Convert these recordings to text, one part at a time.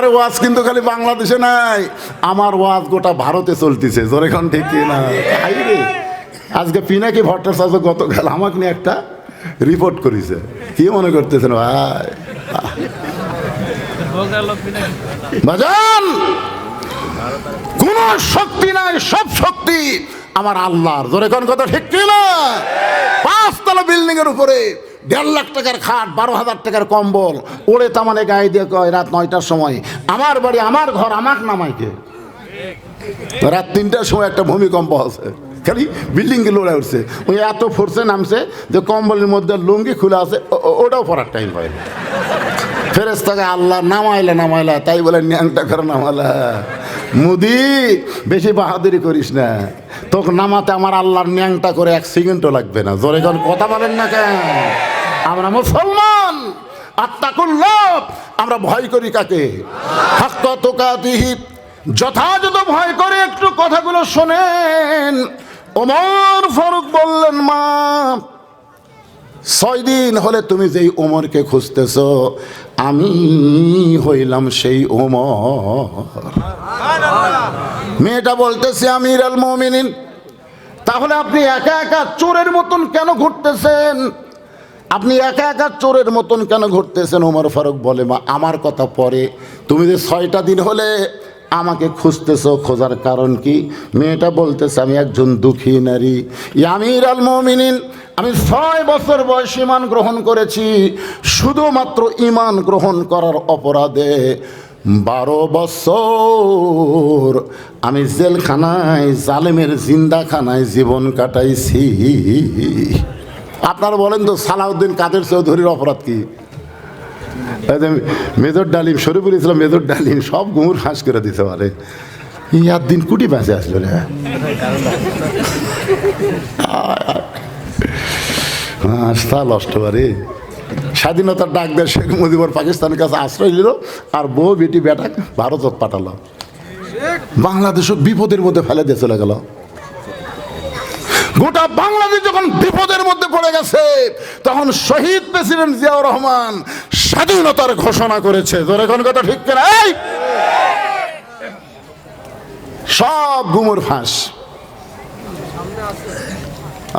আর ওয়াজ কিন্তু খালি বাংলাদেশে নাই। আমার ওয়াজ গোটা ভারতে চলতেছে। জোরে জোরেখন ঠিক না? আজকে পিনাকি ভট্টাচার্য গতকাল আমাকে নিয়ে একটা রিপোর্ট করেছে। কি মনে করতেছেন ভাই? বাজান! কোন শক্তি নাই, সব শক্তি আমার আল্লাহর। জোরে কোন কথা ঠিক না? পাঁচতলা বিল্ডিং এর উপরে দেড় লাখ টাকার খাট, বারো হাজার টাকার কম্বল, ওরে তামানে গায়ে দিয়ে কয়, রাত নয়টার সময়। আমার বাড়ি, আমার ঘর, আমাক নামাইকে রাত তিনটার সময় একটা ভূমিকম্প আছে। খালি বিল্ডিং কে লড়ে উঠছে। ওই এত ফোর্সে নামছে যে কম্বলের মধ্যে লুঙ্গি খুলে আছে ওটাও পড়ার টাইম হয় না। ফেরেস্তাকে আল্লাহ নামাইলা নামাইলা, তাই বলে ন্যাংটা করে নামালা। মুদি, বেশি বাহাদুরি করিস না। তোকে নামাতে আমার আল্লাহর ন্যাংটা করে এক সেকেন্ডও লাগবে না। জোরে কথা বলেন না কেন? আমরা মুসলমান আত্মাকুল্লাহ আমরা ভয় করি কাকে? যথাযথ ভয় করে একটু কথাগুলো শোনেন। ওমর ফারুক বললেন, মা, ছয় দিন হলে তুমি যেই ওমরকে খুঁজতেছ, আমি হইলাম সেই ওমর। মেয়েটা বলতেছে, আমির আল মমিনিন তাহলে আপনি একা একা চোরের মতন কেন ঘুরতেছেন? আপনি একা একা চোরের মতন কেন ঘুরতেছেন? ওমর ফারুক বলে, মা, আমার কথা পরে। তুমি যে ছয়টা দিন হলে আমাকে খুঁজতেছো, খোঁজার কারণ কি? মেয়েটা বলতেছে, আমি একজন দুঃখী নারী। ইয়ামির আল মমিনিন, আমি ছয় বছর বয়স ইমান গ্রহণ করেছি। শুধুমাত্র ইমান গ্রহণ করার অপরাধে বারো বছর আমি জেলখানায়, জালেমের জিন্দাখানায় জীবন কাটাইছি। আপনারা বলেন তো সালাউদ্দিন কাদের চৌধুরীর অপরাধ কি? মেজর ডালিম, শরীফুল ইসলাম, মেজর ডালিম, সব গুমুর ফাঁস করে দিতে পারে ইয়ার দিন কুটি বাঁচে আসলো রে। হাসতা নষ্ট স্বাধীনতার ডাক দেয় শেখ মুজিবুর পাকিস্তানের কাছে আশ্রয় নিল আর বউ, বেটি, বেটা, ভারত পাঠালো। বাংলাদেশও বিপদের মধ্যে ফেলে দিয়ে চলে গেল। গোটা বাংলাদেশ যখন বিপদের মধ্যে পড়ে গেছে, তখন শহীদ প্রেসিডেন্ট জিয়াউর রহমান স্বাধীনতার ঘোষণা করেছে। তোর এখন কথা ঠিক কিনা! সব গুমর ফাঁস।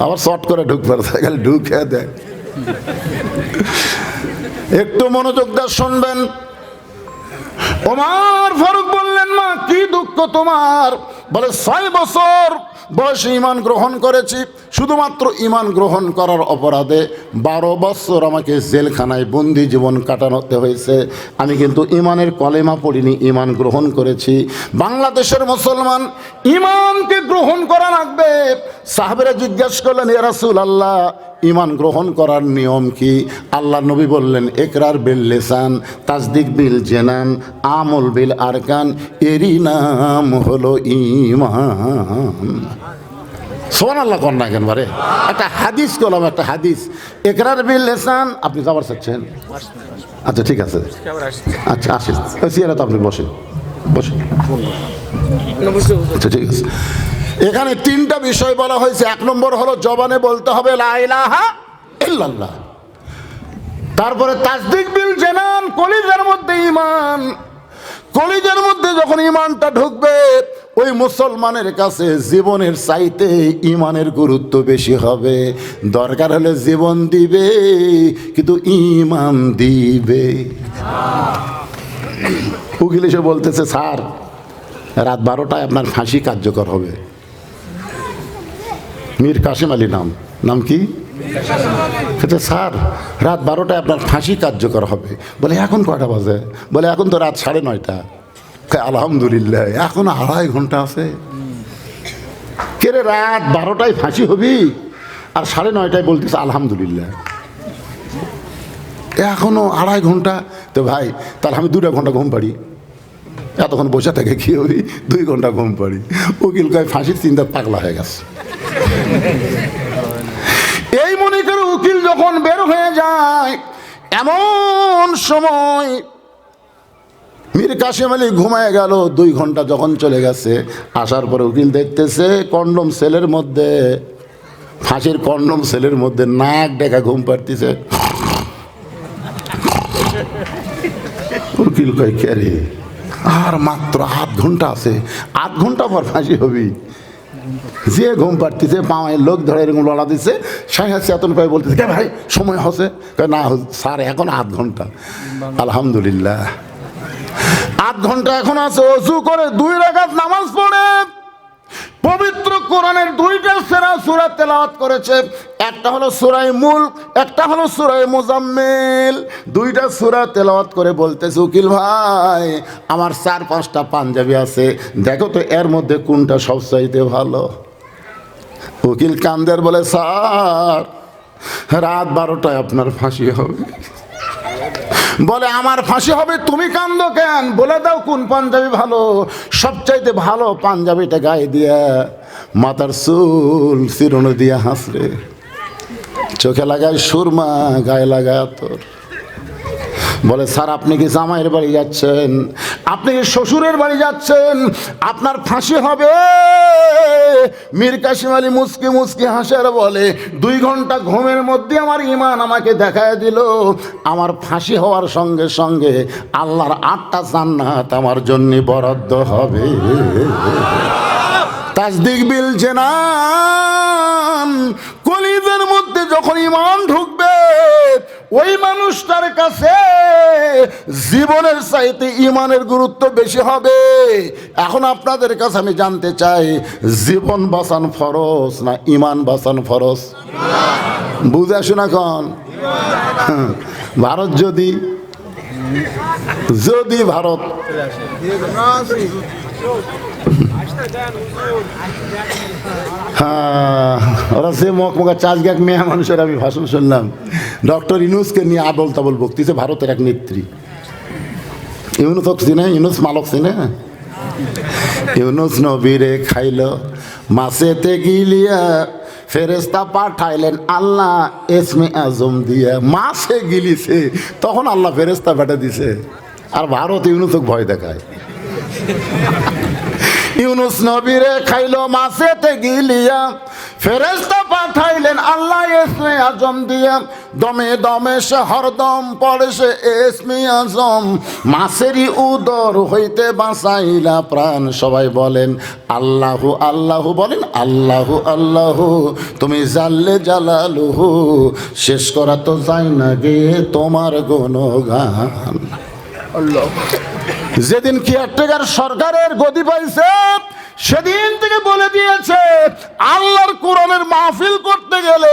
আবার শর্ট করে ঢুকবার খালি ঢুকে দেয়। একটু মনোযোগ দিয়ে শুনবেন। ওমার ফারুক বললেন, মা, কি দুঃখ তোমার? বলে, ছয় বছর বয়সে ইমান গ্রহণ করেছি, শুধুমাত্র ইমান গ্রহণ করার অপরাধে বারো বছর আমাকে জেলখানায় বন্দি জীবন কাটানোতে হয়েছে। আমি কিন্তু ইমানের কলেমা পড়িনি ইমান গ্রহণ করেছি। বাংলাদেশের মুসলমান ইমানকে গ্রহণ করা লাগবে। সাহাবেরা জিজ্ঞাসা করলেন ইয়ারাসুল আল্লাহ ইমান গ্রহণ করার নিয়ম কি? আল্লাহ নবী বললেন একরার বিল লেসান তাজদিক বিল জেনান, আমল বিল আরকান, এরই নাম হলো ইমান সোমান আল্লাহ কর না কেন বারে? একটা হাদিস করলাম একটা হাদিস। একরার বিল লেসান আপনি যাবার চাচ্ছেন? আচ্ছা ঠিক আছে। আচ্ছা আসেন। সিয়ারা তো আপনি বসেন। বসেন। আচ্ছা ঠিক আছে। এখানে তিনটা বিষয় বলা হয়েছে। এক নম্বর হলো জবানে বলতে হবে, লা ইলাহা ইল্লাল্লাহ। তারপরে তাসদিক বিল জেনান, কলিজার মধ্যে ইমান কলিজার মধ্যে যখন ইমানটা ঢুকবে, ওই মুসলমানের কাছে জীবনের চাইতে ইমানের গুরুত্ব বেশি হবে। দরকার হলে জীবন দিবে, কিন্তু ইমান দিবে। উকিল এসে বলতেছে, স্যার, রাত বারোটায় আপনার ফাঁসি কার্যকর হবে। মীর কাসিম আলী নাম। নাম কি? স্যার, রাত বারোটায় আপনার ফাঁসি কার্যকর হবে। বলে, এখন কয়টা বাজে? বলে, এখন তো রাত সাড়ে নয়টা। আলহামদুলিল্লাহ, এখন আড়াই ঘণ্টা আছে। কে রে, রাত বারোটায় ফাঁসি হবি? আর সাড়ে নয়টায় বলতেছে, আলহামদুলিল্লাহ। এখনও আড়াই ঘণ্টা? তো ভাই, তাহলে আমি দুটা ঘণ্টা ঘুম পাড়ি। এতক্ষণ বসে থেকে কি হবি? দুই ঘণ্টা ঘুম পাড়ি। উকিল কয়, ফাঁসির চিন্তা পাগলা হয়ে গেছে। এই মনে করে উকিল যখন বের হয়ে যায়, এমন সময় মীর কাশিম আলী ঘুমায় গেল, দুই ঘণ্টা যখন চলে গেছে, আসার পরে উকিল দেখতেছে কন্ডম সেলের মধ্যে, ফাঁসির কন্ডম সেলের মধ্যে নাক ডেকা ঘুম পাড়তিছে। উকিল কয়, কে আর মাত্র আধ ঘণ্টা আছে, আধ ঘণ্টা পর ফাঁসি হবি। যে ঘুম পাড়তেছে পাওয়ায় লোক ধরে এরকম লড়া দিচ্ছে সাহেব চেতন পাই বলতেছে, কে ভাই, সময় হসে না, স্যার, এখন আধ ঘণ্টা। আলহামদুলিল্লাহ। আধ ঘণ্টা এখন আছে, অজু করে দুই রাকাত নামাজ পড়ে। পবিত্র কোরআনের দুইটা সেরা সুরা তেলাওয়াত করেছে। একটা হলো সুরাই মূল একটা হলো সুরাই মোজাম্মেল। দুইটা সুরা তেলাওয়াত করে বলতেছে, উকিল ভাই, আমার চার পাঁচটা পাঞ্জাবি আছে। দেখো তো এর মধ্যে কোনটা সবচাইতে ভালো? উকিল কান্দের বলে, স্যার, রাত বারোটায় আপনার ফাঁসি হবে। বলে, আমার ফাঁসি হবে? তুমি কান্দো কেন? বলে দাও কোন পাঞ্জাবি ভালো। সবচাইতে ভালো পাঞ্জাবিটা গায়ে দিয়া মাথার চুল চিরুনো দিয়া হাসরে চোখে লাগায় সুরমা, গায়ে লাগায় তোর বলে, স্যার, আপনি কি জামাইয়ের বাড়ি যাচ্ছেন? আপনি কি শ্বশুরের বাড়ি যাচ্ছেন? আপনার ফাঁসি হবে? মীর কাশিম আলী মুসকি মুসকি হাসের বলে, দুই ঘণ্টা ঘুমের মধ্যে আমার ইমান আমাকে দেখায় দিল। আমার ফাঁসি হওয়ার সঙ্গে সঙ্গে আল্লাহর আটটা জান্নাত আমার জন্য বরাদ্দ হবে। তাজদিক বিল জেনান। কলিদের মধ্যে যখন ইমান ঢুকবে ওই মানুষটার কাছে জীবনের চাইতে ইমানের গুরুত্ব বেশি হবে। এখন আপনাদের কাছে আমি জানতে চাই, জীবন বাঁচান ফরজ না ইমান বাঁচান ফরজ? বুঝে আসুন এখন? ভারত যদি যদি ভারত হ্যাঁ ওরা সে মকমকা চাষ গ্যাক মেয়া মানুষের আমি ভাষণ শুনলাম। ডক্টর ইনুসকে নিয়ে আবল তাবল বক্তিছে ভারতের এক নেত্রী। ইউনুস চিনে ইউনুস মালক চিনে ইউনুস নবীরে খাইল, মাসেতে গিলিয়া ফেরেস্তা পাঠাইলেন, আল্লাহ এসমে আজম দিয়া মাসে গিলিছে, তখন আল্লাহ ফেরেস্তা পাঠা দিছে। আর ভারত ইউনুসক ভয় দেখায়। ইউনুস নবীরে খাইলো মাসেতে গিলিয়া ফেরেস্তা পাঠাইলেন আল্লাহ এসমে আজম দিয়া। দমে দমে সে হরদম পড়ে সে এসমে আজম। মাসেরই উদর হইতে বাঁচাইলা প্রাণ, সবাই বলেন, আল্লাহু আল্লাহু বলেন, আল্লাহু আল্লাহু তুমি জানলে জালালুহু শেষ করা তো যায় না গে তোমার গুণগান যেদিন কেয়ারটেকার সরকারের গদি পাইছে, সেদিন থেকে বলে দিয়েছে, আল্লাহর কোরআনের মাহফিল করতে গেলে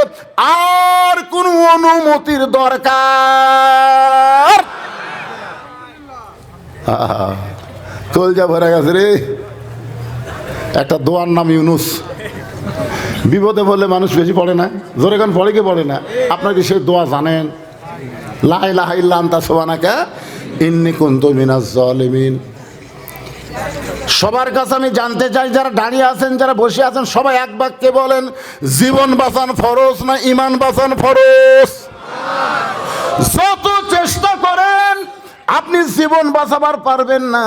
আর কোন অনুমতির দরকার। কলজা ভরে গেছে রে। একটা দোয়ার নাম ইউনুস। বিপদে বললে মানুষ বেশি পড়ে না, জোরে গান পড়ে কি পড়ে না? আপনার কি সেই দোয়া জানেন? লাই লাহাই লান্তা সোবানাকা ইন্নি কুন্তু মিনাজ জলিমিন। সবার কাছে আমি জানতে চাই, যারা দাঁড়িয়ে আছেন, যারা বসে আছেন, সবাই এক বাক্যে বলেন, জীবন বাঁচান ফরজ না ইমান বাঁচান ফরজ? যত চেষ্টা করেন, আপনি জীবন বাঁচাবার পারবেন না।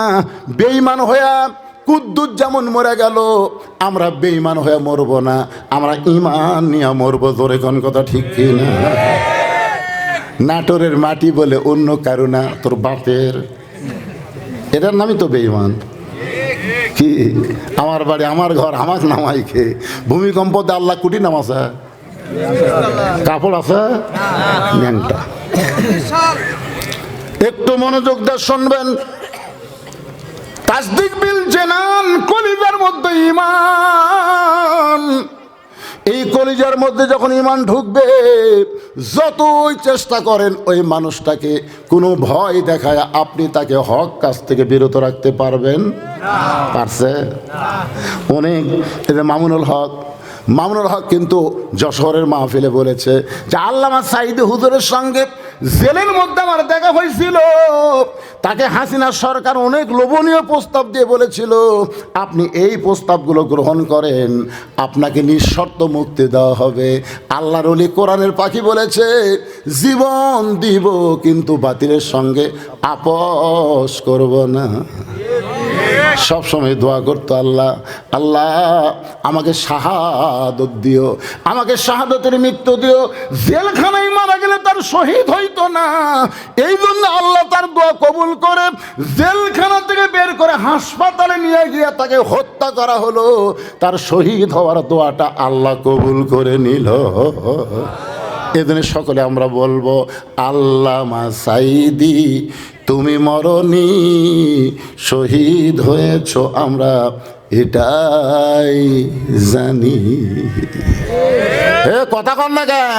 বেঈমান হইয়া কুদ্দুস যেমন মরে গেল, আমরা বেঈমান হয়ে মরব না। আমরা ইমান নিয়ে মরবো, জোরে কোন কথা ঠিক কি না নাটোরের মাটি বলে অন্য কারও না, তোর বাপের। এটার নামই তো বেইমান কি? আমার বাড়ি, আমার ঘর, আমার নামাই খে ভূমিকম্প আল্লাহ কুটি নাম আছে? কাপড় আছে? ন্যাংটা। একটু মনোযোগ দিয়ে শুনবেন। তাসদিক বিল জেনান, কলিজার মধ্যে ইমান এই কলিজার মধ্যে যখন ইমান ঢুকবে, যতই চেষ্টা করেন ওই মানুষটাকে কোনো ভয় দেখায়, আপনি তাকে হক কাছ থেকে বিরত রাখতে পারবেন? পারছে? অনেক। মামুনুল হক। মামুনুল হক কিন্তু যশোরের মাহফিলে বলেছে যে আল্লামা সাইদ হুজুরের সঙ্গে জেলের মধ্যে আমার দেখা হয়েছিল। তাকে হাসিনা সরকার অনেক লোভনীয় প্রস্তাব দিয়ে বলেছিল, আপনি এই প্রস্তাবগুলো গ্রহণ করেন, আপনাকে নিঃশর্ত মুক্তি দেওয়া হবে। আল্লাহর অলি কোরআনের পাখি বলেছে, জীবন দিব কিন্তু বাতিলের সঙ্গে আপস করব না। সব সময় দোয়া করতো আল্লাহ আল্লাহ, আমাকে শাহাদত দিও, আমাকে শাহাদতের মৃত্যু দিও। জেলখানায় মারা গেলে তার শহীদ হইতো না। এই জন্য আল্লাহ তার দোয়া কবুল করে জেলখানা থেকে বের করে হাসপাতালে নিয়ে গিয়ে তাকে হত্যা করা হলো। তার শহীদ হওয়ার দোয়াটা আল্লাহ কবুল করে নিল। এদিনে সকলে আমরা বলব, আল্লামা সাইদি, তুমি মরনি, শহীদ হয়েছ আমরা, এটাই জানি। কথা কন না কেন?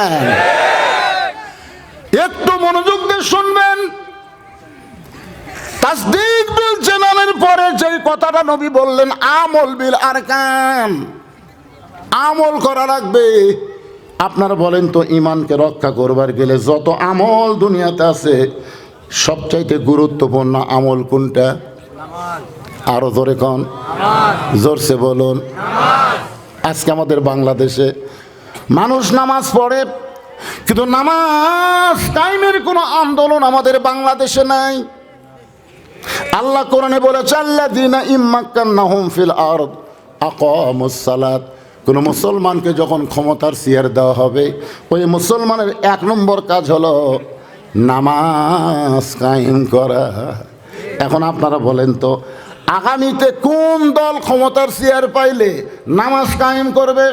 একটু মনোযোগ দিয়ে শুনবেন। তাসদিক বিল চেনালের পরে যে কথাটা নবী বললেন, আমল বিল আরকান। আমল করা লাগবে। আপনারা বলেন তো ইমানকে রক্ষা করবার গেলে যত আমল দুনিয়াতে আছে, সবচাইতে গুরুত্বপূর্ণ আমল কোনটা? আরও জোরে কন। জোরসে বলুন। আজকে আমাদের বাংলাদেশে মানুষ নামাজ পড়ে, কিন্তু নামাজ টাইমের কোনো আন্দোলন আমাদের বাংলাদেশে নাই। আল্লাহ কোরআনে বলেছে, আল্লাযীনা ইম্মাক্কান্নাহুম ফিল আরদ আকামুস সালাত। কোন মুসলমানকে যখন ক্ষমতার সিয়ার দেওয়া হবে, ওই মুসলমানের এক নম্বর কাজ হলো নামাজ কায়েম করা। এখন আপনারা বলেন তো, আগামীতে কোন দল ক্ষমতার চেয়ার পাইলে নামাজ কায়েম করবে?